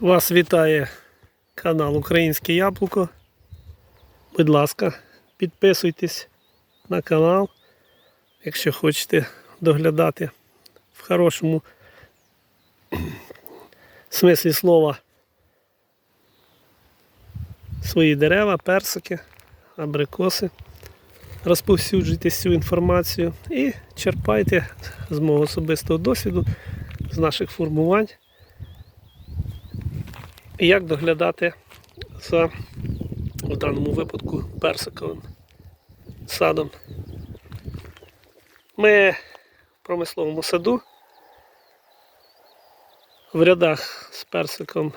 Вас вітає канал Українське Яблуко. Будь ласка, підписуйтесь на канал, якщо хочете доглядати в хорошому смислі слова свої дерева, персики, абрикоси. Розповсюджуйте цю інформацію і черпайте з мого особистого досвіду, з наших формувань як доглядати за в даному випадку персиковим садом. Ми в промисловому саду в рядах з персиком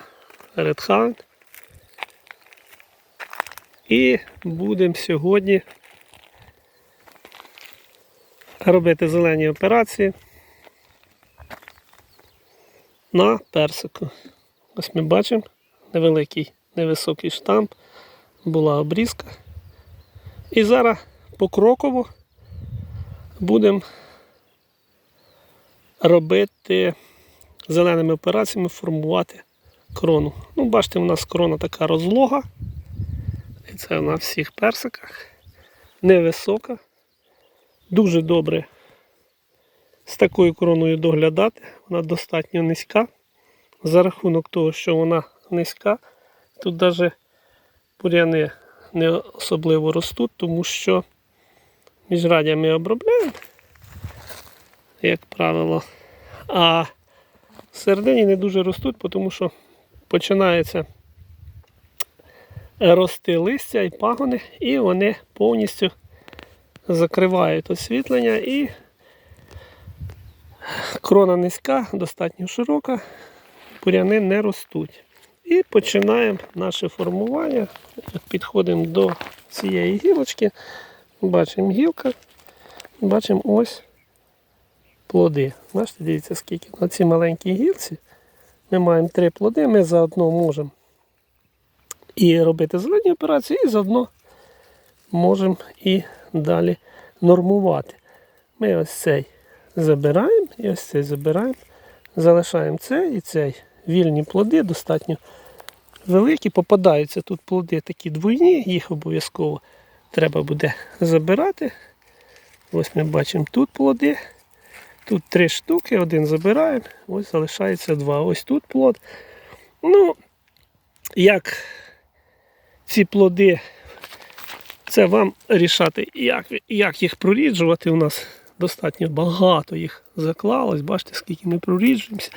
Red Hound. І будемо сьогодні робити зелені операції на персику. Ось ми бачимо невеликий невисокий штамп, була обрізка. І зараз покроково будемо робити зеленими операціями формувати крону. Ну, бачите, у нас крона така розлога. І це на всіх персиках. Невисока. Дуже добре з такою короною доглядати. Вона достатньо низька за рахунок того, що вона низька, тут навіть буряни не особливо ростуть, тому що міжрадя ми обробляємо, як правило, а середині не дуже ростуть, тому що починається рости листя і пагони, і вони повністю закривають освітлення і крона низька, достатньо широка буряни не ростуть. І починаємо наше формування. Підходимо до цієї гілочки, бачимо гілка, бачимо ось плоди. Бачите, дивіться, скільки на цій маленькій гілці ми маємо три плоди, ми заодно можемо і робити зелені операції, і заодно можемо і далі нормувати. Ми ось цей забираємо і ось цей забираємо, залишаємо цей і цей вільні плоди достатньо великі. Попадаються тут плоди такі двойні, їх обов'язково треба буде забирати. Ось ми бачимо тут плоди. Тут три штуки, один забираємо, ось залишається два. Ось тут плод. Ну, як ці плоди, це вам рішати, як, як їх проріджувати. У нас достатньо багато їх заклалось. Бачите, скільки ми проріджуємося.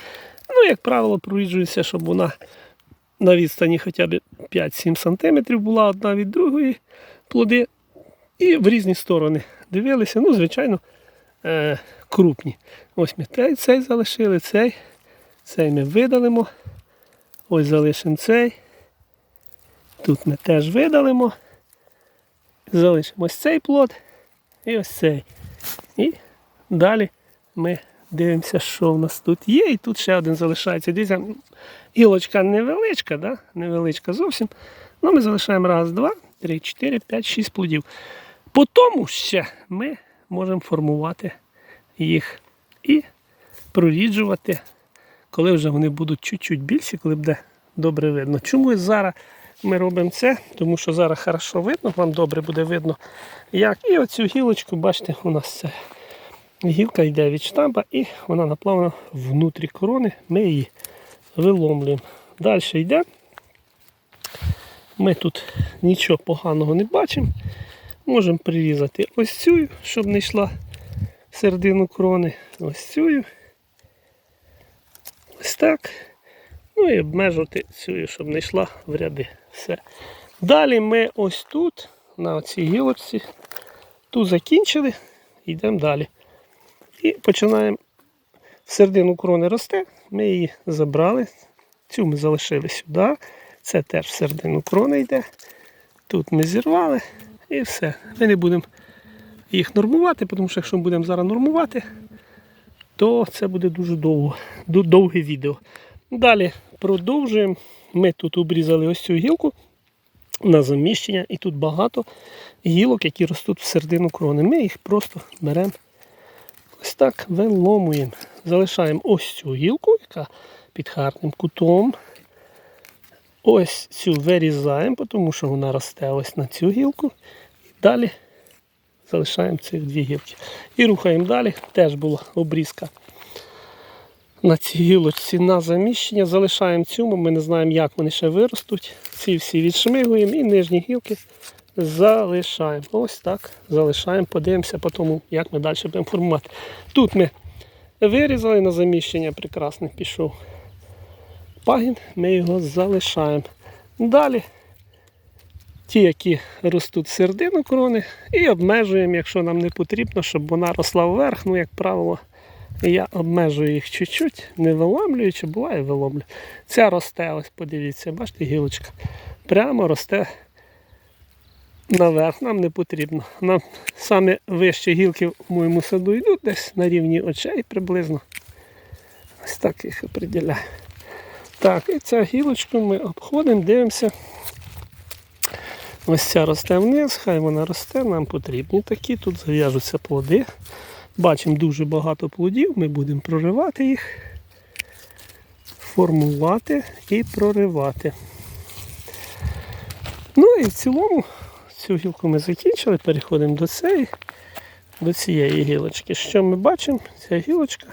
Ну, як правило, проріджується, щоб вона на відстані хоча б 5-7 см була одна від другої плоди. І в різні сторони дивилися. Ну, звичайно, е- крупні. Ось ми цей, цей залишили, цей, цей ми видалимо. Ось залишимо цей. Тут ми теж видалимо. Залишимо ось цей плод і ось цей. І далі ми Дивимося, що в нас тут є. І тут ще один залишається. Дивіться, гілочка невеличка, да? невеличка зовсім. Ну, Ми залишаємо раз, два, три, чотири, п'ять, шість плодів. По тому ще ми можемо формувати їх і проріджувати, коли вже вони будуть чуть-чуть більші, коли буде добре видно. Чому зараз ми робимо це? Тому що зараз хорошо видно, вам добре буде видно, як. І оцю гілочку, бачите, у нас це. Гілка йде від штампа і вона наплавана внутрі корони, ми її виломлюємо. Далі йде. Ми тут нічого поганого не бачимо. Можемо прирізати ось цю, щоб не йшла середину крони, ось цю. Ось так. Ну і обмежувати цю, щоб не йшла в ряди. Все. Далі ми ось тут, на цій гілочці, тут закінчили, йдемо далі. І починаємо середину крони росте, ми її забрали. Цю ми залишили сюди. Це теж в крони йде. Тут ми зірвали і все. Ми не будемо їх нормувати, тому що якщо ми будемо зараз нормувати, то це буде дуже довго, довге відео. Далі продовжуємо. Ми тут обрізали ось цю гілку на заміщення, і тут багато гілок, які ростуть в середину крони. Ми їх просто беремо. Ось так виломуємо. Залишаємо ось цю гілку, яка під гарним кутом. ось цю вирізаємо, тому що вона росте ось на цю гілку. І далі залишаємо цих дві гілки. І рухаємо далі. Теж була обрізка на цій гілочці на заміщення. Залишаємо цю, ми не знаємо, як вони ще виростуть. Ці всі відшмигуємо і нижні гілки залишаємо. Ось так залишаємо. Подивимося по тому, як ми далі будемо формувати. Тут ми вирізали на заміщення, прекрасно пішов пагін, ми його залишаємо. Далі ті, які ростуть середину крони, і обмежуємо, якщо нам не потрібно, щоб вона росла вверх. Ну, як правило, я обмежую їх чуть-чуть, не виламлюючи, буває виломлю. Ця росте, ось подивіться, бачите, гілочка. Прямо росте наверх, нам не потрібно. Нам саме вищі гілки в моєму саду йдуть десь на рівні очей приблизно. Ось так їх определяю. Так, і цю гілочку ми обходимо, дивимося. Ось ця росте вниз, хай вона росте, нам потрібні такі. Тут зав'яжуться плоди. Бачимо дуже багато плодів, ми будемо проривати їх, формувати і проривати. Ну і в цілому цю гілку ми закінчили, переходимо до цієї, до цієї гілочки. Що ми бачимо? Ця гілочка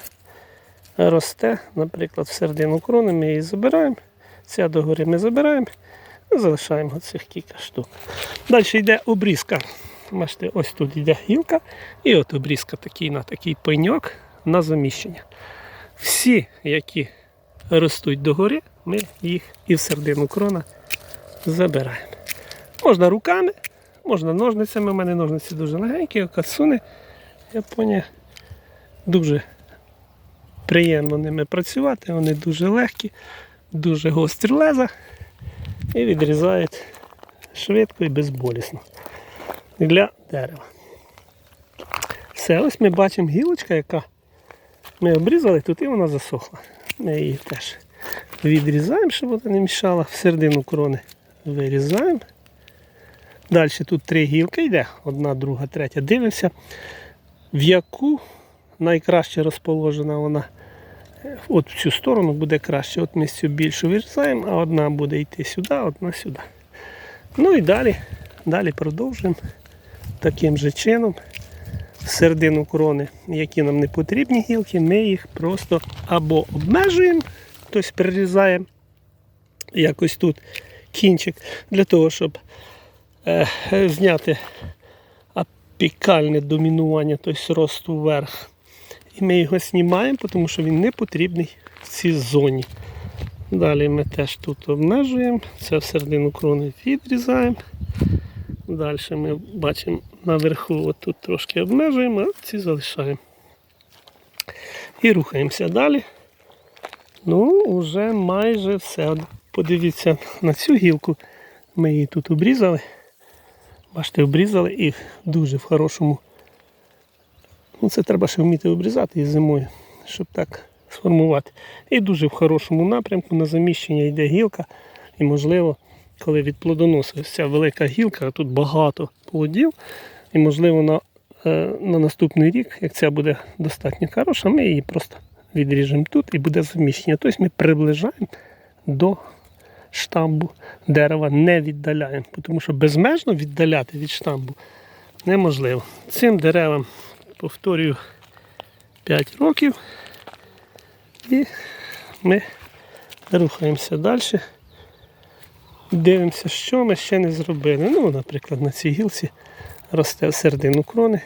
росте, наприклад, в середину крони, ми її забираємо. Ця догори ми забираємо, і залишаємо цих кілька штук. Далі йде обрізка. Бачите, ось тут йде гілка, і от обрізка такий на такий пеньок на заміщення. Всі, які ростуть догори, ми їх і в середину крона забираємо. Можна руками, можна ножницями. У мене ножниці дуже легенькі, кацуни. Японія дуже приємно ними працювати, вони дуже легкі, дуже гострі леза і відрізають швидко і безболісно для дерева. Все, ось ми бачимо гілочка, яка ми обрізали тут і вона засохла. Ми її теж відрізаємо, щоб вона не мішала. В середину крони вирізаємо. Далі тут три гілки йде, одна, друга, третя. Дивимося, в яку найкраще розположена вона. От в цю сторону буде краще. От ми цю більшу вирізаємо, а одна буде йти сюди, одна сюди. Ну і далі, далі продовжуємо таким же чином. Середину крони, які нам не потрібні гілки, ми їх просто або обмежуємо, тобто прирізаємо якось тут кінчик для того, щоб зняти апікальне домінування, тобто росту вверх. І ми його знімаємо, тому що він не потрібний в цій зоні. Далі ми теж тут обмежуємо, це в середину крони відрізаємо. Далі ми бачимо наверху, от тут трошки обмежуємо, а ці залишаємо. І рухаємося далі. Ну, вже майже все. Подивіться на цю гілку. Ми її тут обрізали. Бачите, обрізали і дуже в хорошому. Ну, це треба ще вміти обрізати і зимою, щоб так сформувати. І дуже в хорошому напрямку на заміщення йде гілка. І можливо, коли від плодоносу ця велика гілка, а тут багато плодів. І можливо на, е, на наступний рік, як ця буде достатньо хороша, ми її просто відріжемо тут і буде заміщення. Тобто ми приближаємо до штамбу дерева, не віддаляємо, тому що безмежно віддаляти від штамбу неможливо. Цим деревам, повторюю, 5 років. І ми рухаємося далі. Дивимося, що ми ще не зробили. Ну, наприклад, на цій гілці росте середину крони.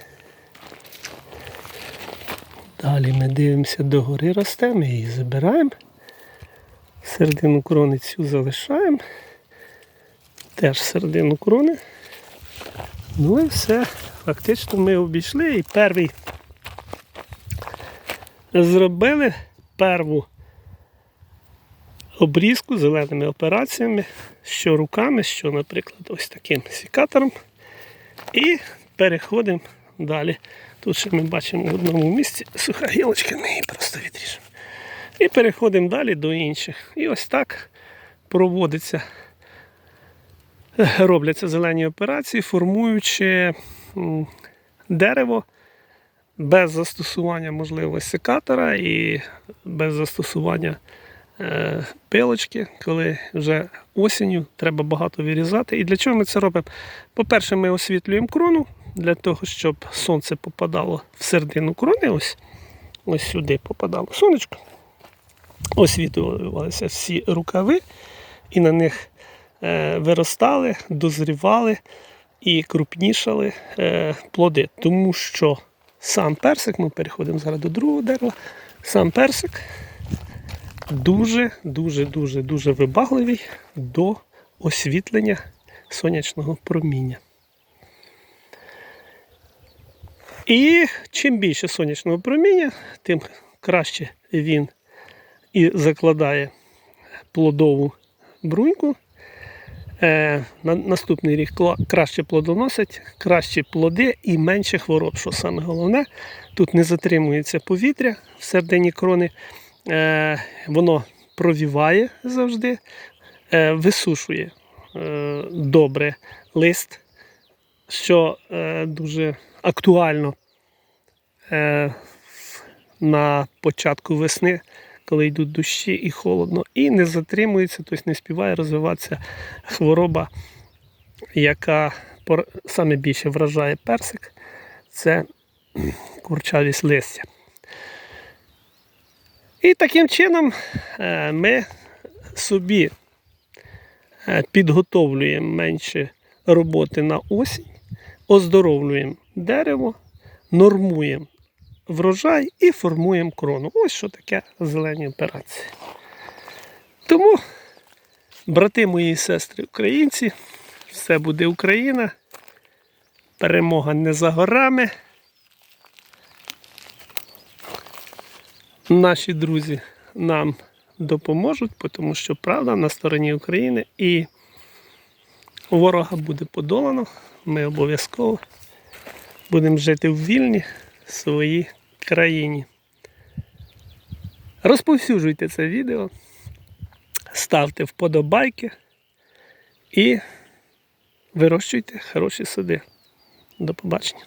Далі ми дивимося догори росте, ми її забираємо. Середину крони цю залишаємо. Теж середину крони. Ну і все. Фактично ми обійшли і перший зробили перву обрізку зеленими операціями, що руками, що, наприклад, ось таким сікатором. І переходимо далі. Тут ще ми бачимо в одному місці суха гілочка, ми її просто відріжемо. І переходимо далі до інших. І ось так проводиться, робляться зелені операції, формуючи дерево без застосування можливо секатора і без застосування е, пилочки, коли вже осінню треба багато вирізати. І для чого ми це робимо? По-перше, ми освітлюємо крону для того, щоб сонце попадало в середину крони. Ось, ось сюди попадало сонечко. Освітлювалися всі рукави, і на них е, виростали, дозрівали і крупнішали е, плоди. Тому що сам персик, ми переходимо зараз до другого дерева, сам персик дуже, дуже, дуже, дуже вибагливий до освітлення сонячного проміння. І чим більше сонячного проміння, тим краще він і закладає плодову бруньку. Е, на наступний рік краще плодоносить, кращі плоди і менше хвороб. Що саме головне, тут не затримується повітря в середині крони, е, воно провіває завжди, е, висушує добре лист, що дуже актуально на початку весни, коли йдуть дощі і холодно, і не затримується, тобто не співає розвиватися хвороба, яка саме більше вражає персик, це курчавість листя. І таким чином е, ми собі е, підготовлюємо менше роботи на осінь, оздоровлюємо дерево, нормуємо врожай і формуємо крону. Ось що таке зелені операції. Тому, брати мої сестри українці, все буде Україна. Перемога не за горами. Наші друзі нам допоможуть, тому що правда на стороні України і ворога буде подолано. Ми обов'язково будемо жити в вільній своїй країні. Розповсюджуйте це відео, ставте вподобайки і вирощуйте хороші сади. До побачення.